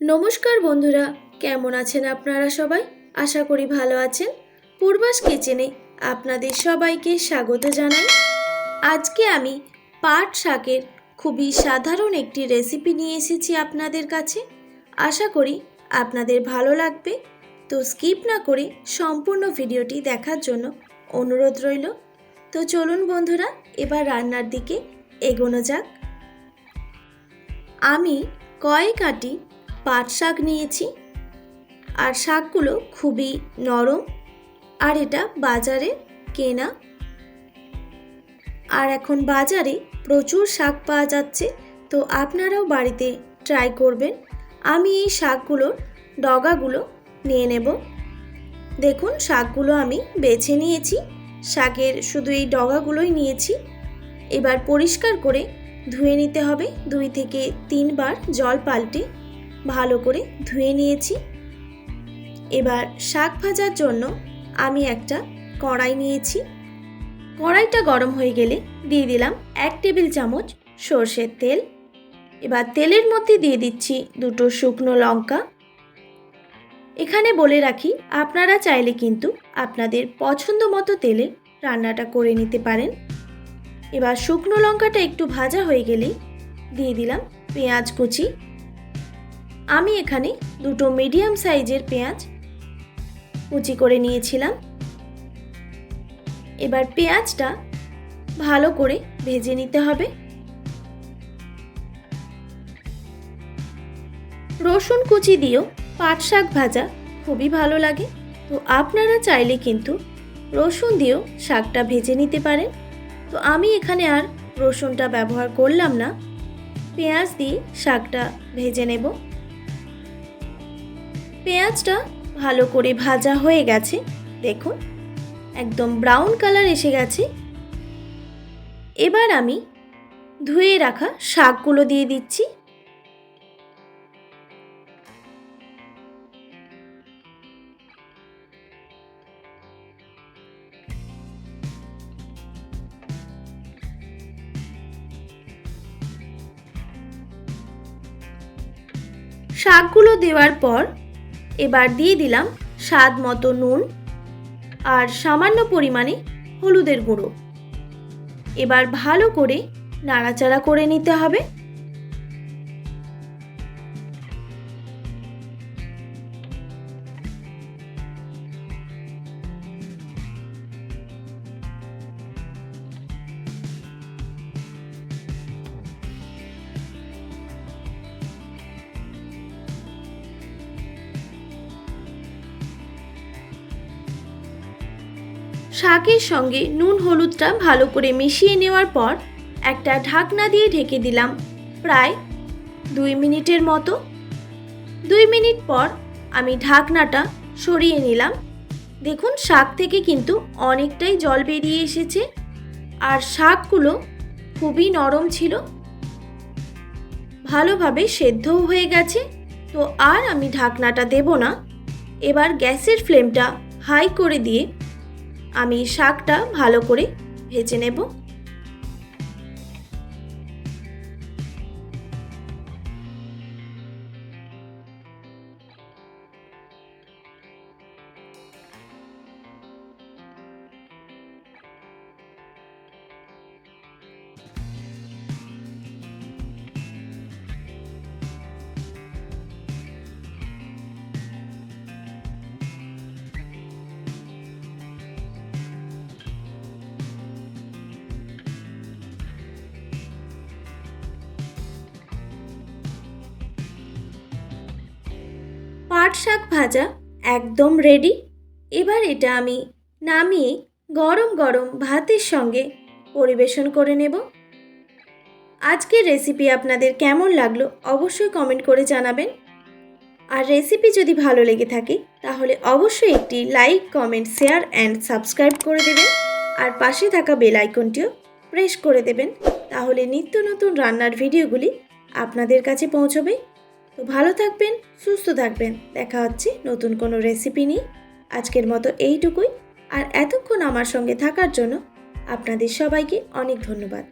নমস্কার বন্ধুরা, কেমন আছেন আপনারা সবাই? আশা করি ভালো আছেন। পূর্বাস কিচেনে আপনাদের সবাইকে স্বাগত জানাই। আজকে আমি পাট শাকের খুবই সাধারণ একটি রেসিপি নিয়ে এসেছি আপনাদের কাছে। আশা করি আপনাদের ভালো লাগবে। তো স্কিপ না করে সম্পূর্ণ ভিডিওটি দেখার জন্য অনুরোধ রইল। তো চলুন বন্ধুরা, এবার রান্নার দিকে এগোনো যাক। আমি কয়েক আটি পাট শাক নিয়েছি। আর শাকগুলো খুবই নরম। আর এটা বাজারে কেনা। আর এখন বাজারে প্রচুর শাক পাওয়া যাচ্ছে। তো আপনারাও বাড়িতে ট্রাই করবেন। আমি এই শাকগুলোর ডগাগুলো নিয়ে নেব। দেখুন, শাকগুলো আমি বেছে নিয়েছি। শাকের শুধু এই ডগাগুলোই নিয়েছি। এবার পরিষ্কার করে ধুয়ে নিতে হবে। দুই থেকে তিনবার জল পাল্টে ভালো করে ধুয়ে নিয়েছি। এবার শাক ভাজার জন্য আমি একটা কড়াই নিয়েছি। কড়াইটা গরম হয়ে গেলে দিয়ে দিলাম এক টেবিল চামচ সর্ষের তেল। এবার তেলের মধ্যে দিয়ে দিচ্ছি দুটো শুকনো লঙ্কা। এখানে বলে রাখি, আপনারা চাইলে কিন্তু আপনাদের পছন্দ মতো তেলে রান্নাটা করে নিতে পারেন। এবার শুকনো লঙ্কাটা একটু ভাজা হয়ে গেলেই দিয়ে দিলাম পেঁয়াজ কুচি। আমি এখানে দুটো মিডিয়াম সাইজের পেঁয়াজ কুচি করে নিয়েছিলাম। এবার পেঁয়াজটা ভালো করে ভেজে নিতে হবে। রসুন কুচি দিয়েও পাট শাক ভাজা খুবই ভালো লাগে। তো আপনারা চাইলে কিন্তু রসুন দিয়েও শাকটা ভেজে নিতে পারেন। তো আমি এখানে আর রসুনটা ব্যবহার করলাম না। পেঁয়াজ দিয়ে শাকটা ভেজে নেব। পেঁয়াজটা ভালো করে ভাজা হয়ে গেছে, দেখুন, একদম ব্রাউন কালার এসে গেছে। এবার আমি ধুয়ে রাখা শাকগুলো দিয়ে দিচ্ছি। শাকগুলো দেওয়ার পর এবার দিয়ে দিলাম স্বাদ মতো নুন আর সামান্য পরিমাণে হলুদের গুঁড়ো। এবার ভালো করে নাড়াচাড়া করে নিতে হবে। শাকের সঙ্গে নুন হলুদটা ভালো করে মিশিয়ে নেওয়ার পর একটা ঢাকনা দিয়ে ঢেকে দিলাম, প্রায় দুই মিনিটের মতো। দুই মিনিট পর আমি ঢাকনাটা সরিয়ে নিলাম। দেখুন, শাক থেকে কিন্তু অনেকটাই জল বেরিয়ে এসেছে আর শাকগুলো খুবই নরম ছিল। ভালোভাবে সেদ্ধও হয়ে গেছে, তো আর আমি ঢাকনাটা দেব না। এবার গ্যাসের ফ্লেমটা হাই করে দিয়ে আমি শাকটা ভালো করে ভেজে নেব। পাট শাক ভাজা একদম রেডি এবার এটা আমি নামিয়ে গরম গরম ভাতের সঙ্গে পরিবেশন করে নেব। আজকের রেসিপি আপনাদের কেমন লাগল অবশ্যই কমেন্ট করে জানাবেন। আর রেসিপি যদি ভালো লেগে থাকে, তাহলে অবশ্যই একটি like comment share and subscribe করে দেবেন। আর পাশে থাকা বেল আইকনটিও প্রেস করে দেবেন। তাহলে নিত্য নতুন রান্নার ভিডিওগুলি আপনাদের কাছে পৌঁছবে। তো ভালো থাকবেন, সুস্থ থাকবেন। দেখা হচ্ছে নতুন কোনো রেসিপি নিয়ে। আজকের মতো এইটুকুই। আর এতক্ষণ আমার সঙ্গে থাকার জন্য আপনাদের সবাইকে অনেক ধন্যবাদ।